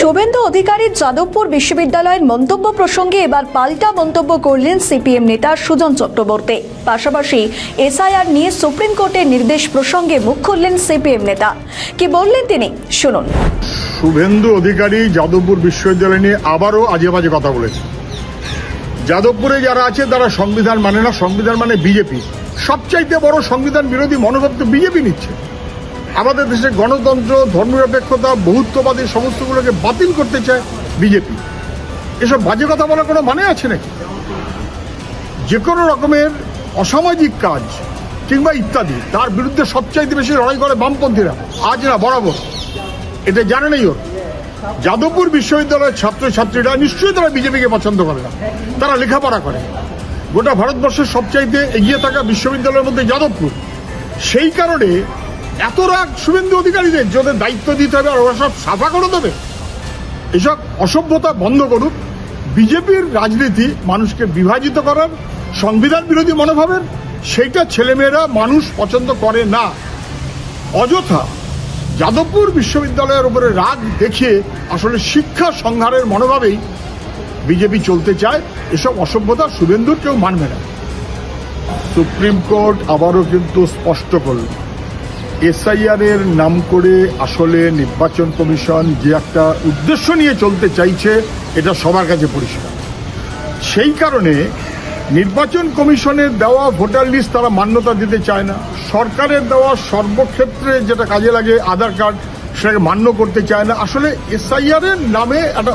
শুভেন্দু অধিকারীর যাদবপুর বিশ্ববিদ্যালয়ের মন্তব্য প্রসঙ্গে এবার পাল্টা মন্তব্য করলেন সিপিএম নেতা সুজন চক্রবর্তী। পাশাপাশি এসআইআর নিয়ে সুপ্রিম কোর্টের নির্দেশ প্রসঙ্গে মুখ খুললেন সিপিএম নেতা। কি বললেন তিনি? শুনুন। শুভেন্দু অধিকারী যাদবপুর বিশ্ববিদ্যালয় নিয়ে আবারও আজে বাজে কথা বলেছে। যাদবপুরে যারা আছে, তারা সংবিধান মানে না, সংবিধান মানে বিজেপি। সবচাইতে বড় সংবিধান বিরোধী মনোভাব তো বিজেপি নিচ্ছে। আমাদের দেশে গণতন্ত্র, ধর্মনিরপেক্ষতা, বহুত্ববাদী সমস্তগুলোকে বাতিল করতে চায় বিজেপি। এসব বাজে কথা বলার কোনো মানে আছে নাকি? যে কোনো রকমের অসামাজিক কাজ কিংবা ইত্যাদি, তার বিরুদ্ধে সবচাইতে বেশি লড়াই করে বামপন্থীরা। আজ না, বরাবর। এটা জানে নেই ওর। যাদবপুর বিশ্ববিদ্যালয়ের ছাত্রছাত্রীরা নিশ্চয়ই তারা বিজেপিকে পছন্দ করে না। তারা লেখাপড়া করে। গোটা ভারতবর্ষের সবচাইতে এগিয়ে থাকা বিশ্ববিদ্যালয়ের মধ্যে যাদবপুর। সেই কারণে এত রাগ শুভেন্দু অধিকারীদের যাদের দায়িত্ব দিতে হবে আর ওরা সব সাফা করে দেবে? এসব অসভ্যতা বন্ধ করুক। বিজেপির রাজনীতি মানুষকে বিভাজিত করার, সংবিধান বিরোধী মনোভাবের, সেইটা ছেলেমেয়েরা মানুষ পছন্দ করে না। অযথা যাদবপুর বিশ্ববিদ্যালয়ের উপরে রাগ দেখিয়ে আসলে শিক্ষা সংহারের মনোভাবেই বিজেপি চলতে চায়, এসব অসভ্যতা শুভেন্দুর কেউ মানবে না। সুপ্রিম কোর্ট আবারও কিন্তু স্পষ্ট করল। এসআইআর এর নাম করে আসলে নির্বাচন কমিশন যে একটা উদ্দেশ্য নিয়ে চলতে চাইছে, এটা সবার কাছে পরিষ্কার। সেই কারণে নির্বাচন কমিশনের দেওয়া ভোটার লিস্ট তারা মান্যতা দিতে চায় না। সরকারের দেওয়া সর্বক্ষেত্রে যেটা কাজে লাগে, আধার কার্ড, সেটাকে মান্য করতে চায় না। আসলে এসআইআর এর নামে একটা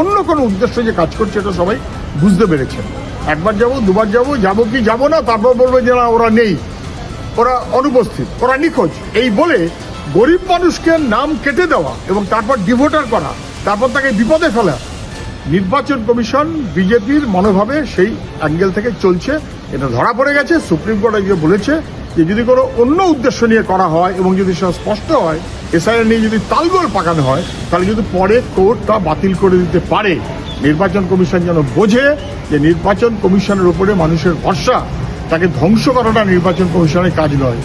অন্য কোনো উদ্দেশ্য যে কাজ করছে, এটা সবাই বুঝতে পেরেছে। একবার যাব, দুবার যাব যাব কি যাব না, তারপর বলবে যে না, ওরা নেই। ওরা অনুপস্থিত, ওরা নিখোঁজ। এই বলে গরিব মানুষকে নাম কেটে দেওয়া এবং তারপর ডিভোটার করা, তারপর তাকে বিপদে ফেলা। নির্বাচন কমিশন বিজেপির মনোভাবে সেই অ্যাঙ্গেল থেকে চলছে। এটা ধরা পড়ে গেছে, সুপ্রিম কোর্ট আজকে বলেছে যে যদি কোনো অন্য উদ্দেশ্য নিয়ে করা হয় এবং যদি সেটা স্পষ্ট হয়, এসআইআর নিয়ে যদি তালগোল পাকানো হয়, তাহলে যদি পরে কোর্ট তা বাতিল করে দিতে পারে। নির্বাচন কমিশন যেন বোঝে যে নির্বাচন কমিশনের উপরে মানুষের ভরসা। তাকে ধ্বংস করাটা নির্বাচন কমিশনের কাজ নয়।